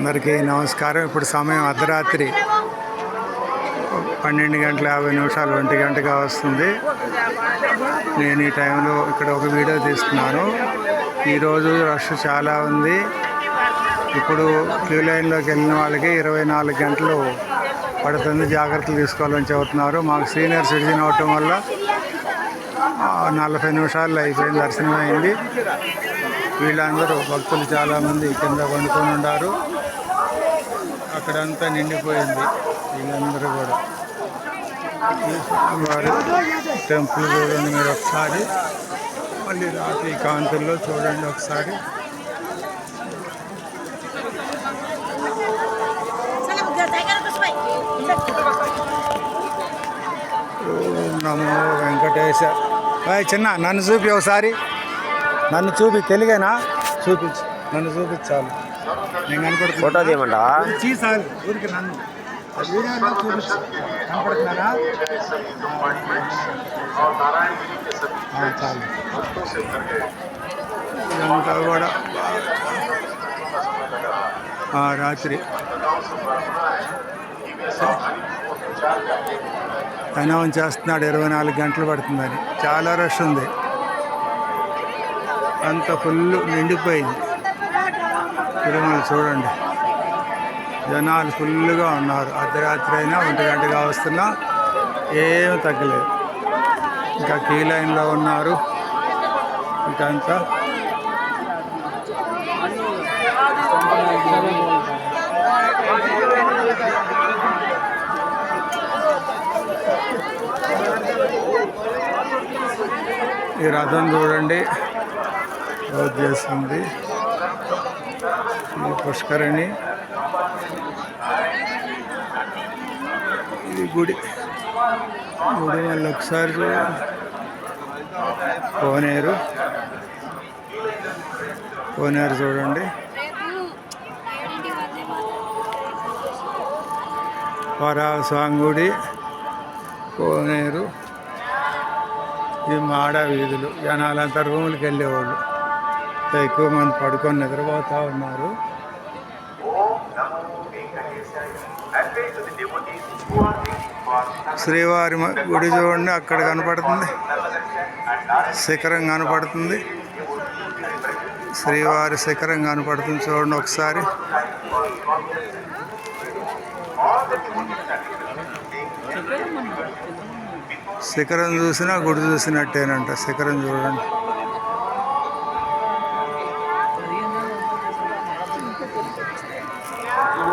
అందరికీ నమస్కారం. ఇప్పుడు సమయం అర్ధరాత్రి పన్నెండు గంటల యాభై నిమిషాలు ఒంటి గంటగా వస్తుంది. నేను ఈ టైంలో ఇక్కడ ఒక వీడియో తీస్తున్నాను. ఈరోజు రష్ చాలా ఉంది. ఇప్పుడు క్యూ లైన్లోకి వెళ్ళిన వాళ్ళకి ఇరవై నాలుగు గంటలు పడుతుంది. జాగ్రత్తలు తీసుకోవాలని చెబుతున్నారు. మాకు సీనియర్ సిటిజన్ అవటం వల్ల నలభై నిమిషాల్లో అయిపోయింది దర్శనం అయింది వీళ్ళందరూ భక్తులు చాలామంది కింద పండుకొని ఉన్నారు. అక్కడంతా నిండిపోయింది వీళ్ళందరూ కూడా. వారు టెంపుల్ చూడండి మీరు ఒకసారి. మళ్ళీ రాత్రి కాంతుల్లో చూడండి ఒకసారి. నమో వెంకటేశ. చిన్న నన్ను చూపి ఒకసారి. నన్ను చూపి తెలుగేనా? చూపించు. నన్ను చూపించాలి నేను ఫోటో తీయమంటావా? చీసాలి ఊరికి నన్ను. ఆ వీడియోలో చూపించు. కనపడుతున్నారా ఆ, చాలు. ఇదంతా కూడా రాత్రి. అనౌన్స్ చేస్తున్నాడు. ఇరవై నాలుగు గంటలు పడుతుందని. చాలా రష్ ఉంది. అంత ఫుల్ నిండిపోయింది. తిరుమల చూడండి. జనాలు ఫుల్గా ఉన్నారు. అర్ధరాత్రి అయినా ఒంటి గంటగా వస్తున్నా ఏం తగ్గలేదు. ఇంకా కీ లైన్లో ఉన్నారు. ఇటంతా ఈ రథం చూడండి. రోజు చేస్తుంది. ఈ పుష్కరిణి. ఇది గుడి. గుడి మళ్ళీ ఒకసారి కోనేరు. కోనేరు చూడండి. వరాస్వామి గుడి కోనేరు. ఈ మాడ వీధులు. జనాలంతా రూములకి వెళ్ళేవాళ్ళు. ఎక్కువ మంది పడుకొని నిద్రపోతూ ఉన్నారు. శ్రీవారి గుడి చూడండి అక్కడ కనపడుతుంది. శిఖరం కనపడుతుంది. శ్రీవారి శిఖరం కనపడుతుంది చూడండి ఒకసారి. శిఖరం చూసినా గుడి చూసినట్టేనంట. శిఖరం చూడండి.